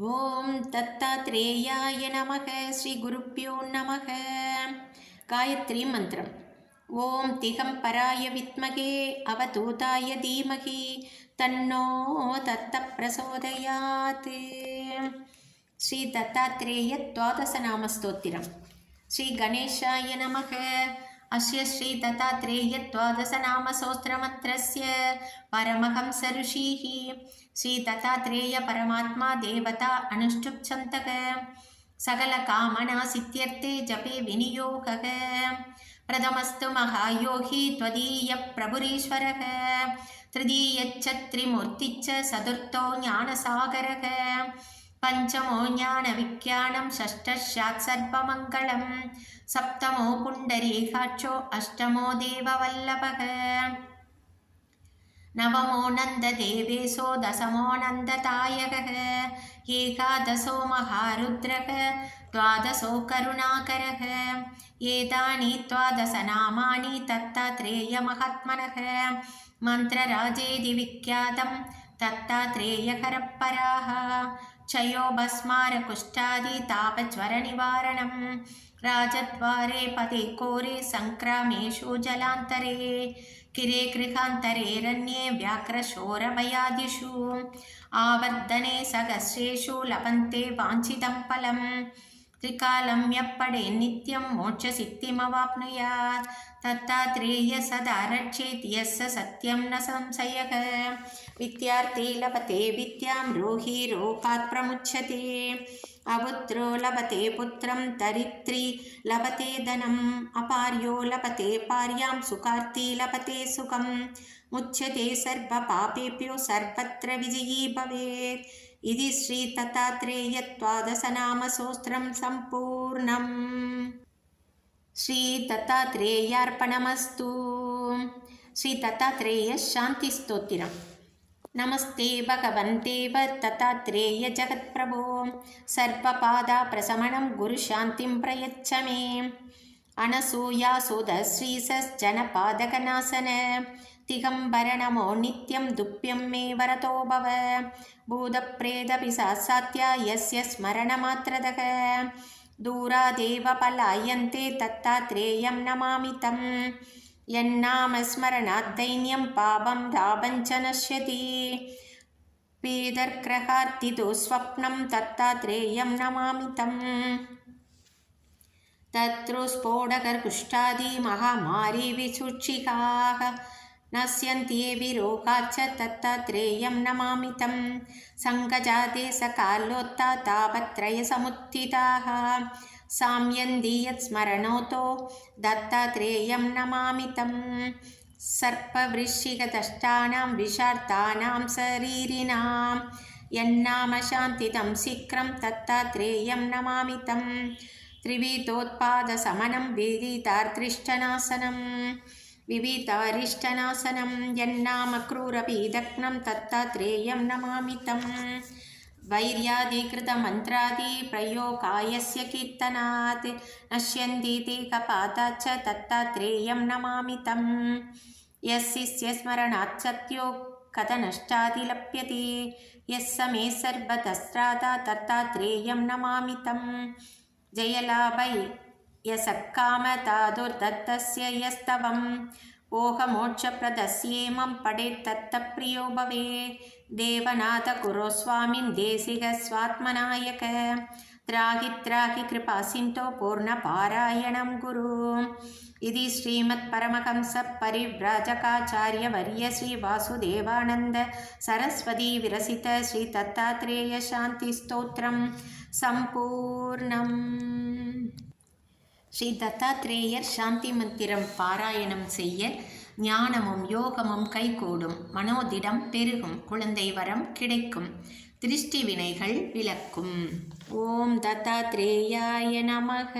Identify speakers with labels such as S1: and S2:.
S1: ஓம் தத்தாத்ரேயாய நமக ஸ்ரீ குருப்பியோ நமக. காயத்ரி மந்திரம். ஓம் திகம் பராய வித்மகே அவதூதாய தீமகி தன்னோ தத்த பிரசோதயாத் ஸ்ரீ தத்தாத்ரேய துவாதச நாமஸ்தோத்திரம் ஸ்ரீ கணேஷாய நமக. अस्य श्रीदत्तात्रेयत्वादशनामसहस्रमन्त्रस्य परमहंसऋषिः श्रीदत्तात्रेयपरमात्मा देवता अनुष्टुप्छन्तक सकलकामनासित्यर्थे जपे विनियोगः प्रथमस्तु महायोगी त्वदीयप्रभुरीश्वरः तृतीयच्च त्रिमूर्तिश्च चतुर्थो ज्ञानसागरः पञ्चमो ज्ञानविज्ञानं षष्ठस्यात् सर्वमङ्गलं सप्तमो पुण्डरीकाक्षो अष्टमो देववल्लभः। नवमो नन्ददेवेशो दशमो नन्ददायकः एकादशो महारुद्रः द्वादशो करुणाकरः। एतानि द्वादशनामानि दत्तात्रेयमहात्मनः। मन्त्रराजेति विख्यातं दत्तात्रेयकरपराः क्षयोभस्मारकुष्ठादितापज्वरनिवारणं राजद्वारे पदे कोरे सङ्क्रामेषु जलान्तरे किरे गृहान्तरे रन्ये व्याघ्रशोरभयादिषु आवर्धने सहस्रेषु लभन्ते वाञ्छितं फलम् త్రికాలం ఎప్పడే నిత్యం మోక్ష సిద్ధిమవాప్నుయాత్ దత్తాత్రేయ సదా రక్షేత్ ఎస్ సత్యం న సంశయక విద్యార్థి లభతే విద్యాం రోహి రోగాత్ ప్రముచ్యతే అపుత్రో లభతే పుత్రం దరిత్రి లభతే ధనం. అపార్యో లభతే పార్యాం సుఖార్థి లభతే సుఖం. ముచ్యతే సర్వ పాపేభ్యో సర్వత్ర విజయీ భవేత్. इति శ్రీ తత్రేయత్వాదశనామసూత్రం సంపూర్ణం శ్రీ नमस्ते भगवन्तेव తత్రేయ सर्वपादाप्रशमणं गुरुशान्तिं प्रयच्छ मे తత్రేయ జగత్ప్రభో திகம்பர நமோ நித்யம் துப்பியம் மே வரதோ பவ பூதப்ரேதபிசாத்யா யஸ்ய ஸ்மரணமாத்திரதக தூராதேவ பலாயந்தே தத்தாத்ரேயம் நமாமி தம் என்னாமஸ்மரணாத் தைன்யம் பாபம் ராபஞ்ச நஷ்யதி பீதர்கிரகார்த்திதோ ஸ்வப்னம் தத்தாத்ரேயம் நமாமி தம் तत्रुस्फोटकर्कुष्ठादि महामारी विसूक्षिकाः नश्यन्त्येवि रोगाच्च दत्तात्रेयं नमामि तं। सङ्गजाते सकालोत्ता तापत्रयसमुत्थिताः साम्यन्ति यत्स्मरणोतो दत्तात्रेयं नमामि तं। सर्पवृश्चिकदष्टानां विषार्तानां शरीरिणां यन्नामशान्तितं शीघ्रं दत्तात्रेयं नमामि तं। त्रिविधोत्पादशमनं விபீதாரிஷ்டநாசனம் என்னாம क्रूरपीदग्नं தத்தாத்ரேயம் நமாமி தம் वैर्यादिकृतमन्त्रादिप्रयोगायस्य कीर्तनात् नश्यन्तीति ते च तत्तात्रेयं नमामि तं यस्य स्मरणात् सत्यो कथनष्टादिलप्यते यः समे सर्वतस्त्राता तत्तात्रेयं नमामि तं जयलाभै यसक्कामतादुर्दत्तस्य यस्तवम् ओहमोक्षप्रदस्येमं पडेत्तत्तप्रियो भवे देवनाथ कुरो स्वामिन् देसिकः स्वात्मनायक त्राहि त्राहि कृपासिन्तो पूर्णपारायणं गुरु इति श्रीमत्परमहंसपरिव्राजकाचार्यवर्य श्रीवासुदेवानन्द सरस्वती विरसित श्रीदत्तात्रेयशान्तिस्तोत्रं सम्पूर्णम् ஸ்ரீ தத்தாத்ரேயர் சாந்தி மந்திரம் பாராயணம் செய்ய ஞானமும் யோகமும் கைகூடும் மனோதிடம் பெருகும் குழந்தை வரம் கிடைக்கும் திருஷ்டி வினைகள் விளக்கும். ஓம் தத்தாத்ரேயாய நமக.